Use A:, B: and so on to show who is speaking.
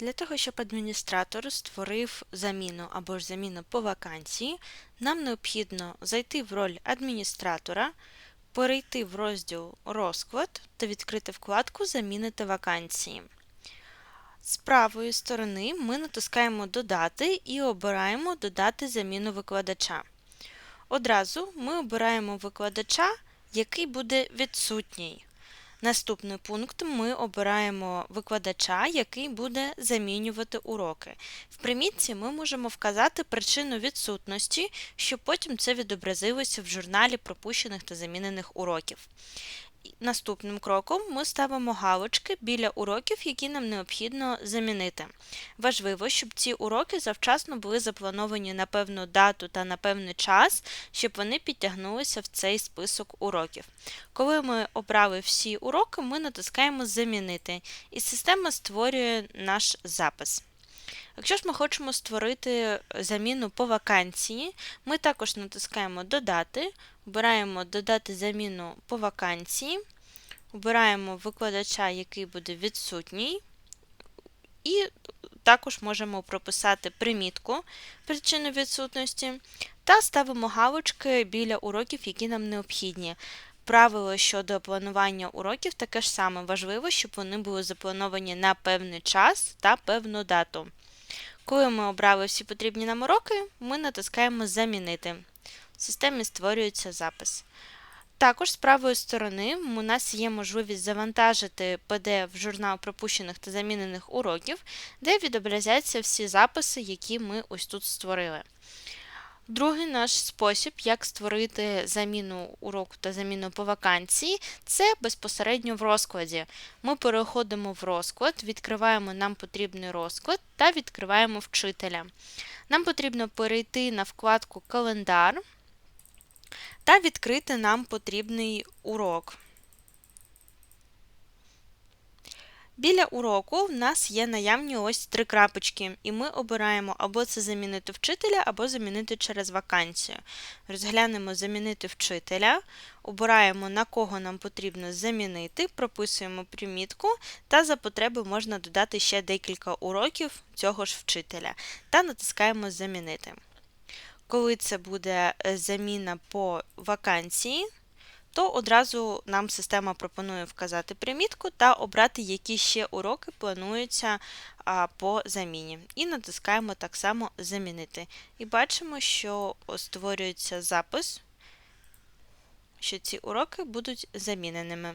A: Для того, щоб адміністратор створив заміну або ж заміну по вакансії, нам необхідно зайти в роль адміністратора, перейти в розділ Розклад та відкрити вкладку Замінити вакансії. З правої сторони ми натискаємо Додати і обираємо Додати заміну викладача. Одразу ми обираємо викладача, який буде відсутній. Наступний пункт ми обираємо викладача, який буде замінювати уроки. В примітці ми можемо вказати причину відсутності, щоб потім це відобразилося в журналі пропущених та замінених уроків. Наступним кроком ми ставимо галочки біля уроків, які нам необхідно замінити. Важливо, щоб ці уроки завчасно були заплановані на певну дату та на певний час, щоб вони підтягнулися в цей список уроків. Коли ми обрали всі уроки, ми натискаємо Замінити, і система створює наш запис. Якщо ж ми хочемо створити заміну по вакансії, ми також натискаємо Додати, обираємо Додати заміну по вакансії, обираємо викладача, який буде відсутній, і також можемо прописати примітку причину відсутності та ставимо галочки біля уроків, які нам необхідні. Правило щодо планування уроків таке ж саме важливо, щоб вони були заплановані на певний час та певну дату. Коли ми обрали всі потрібні нам уроки, ми натискаємо Замінити. В системі створюється запис. Також з правої сторони у нас є можливість завантажити PDF в журнал пропущених та замінених уроків, де відобразяться всі записи, які ми ось тут створили. Другий наш спосіб, як створити заміну уроку та заміну по вакансії, це безпосередньо в розкладі. Ми переходимо в розклад, відкриваємо нам потрібний розклад та відкриваємо вчителя. Нам потрібно перейти на вкладку Календар та відкрити нам потрібний урок. Біля уроку в нас є наявні ось три крапочки, і ми обираємо або це замінити вчителя, або замінити через вакансію. Розглянемо замінити вчителя, обираємо, на кого нам потрібно замінити, прописуємо примітку, та за потреби можна додати ще декілька уроків цього ж вчителя, та натискаємо Замінити. Коли це буде е, заміна по вакансії, то одразу нам система пропонує вказати примітку та обрати, які ще уроки плануються по заміні. І натискаємо так само Замінити. І бачимо, що створюється запис, що ці уроки будуть заміненими.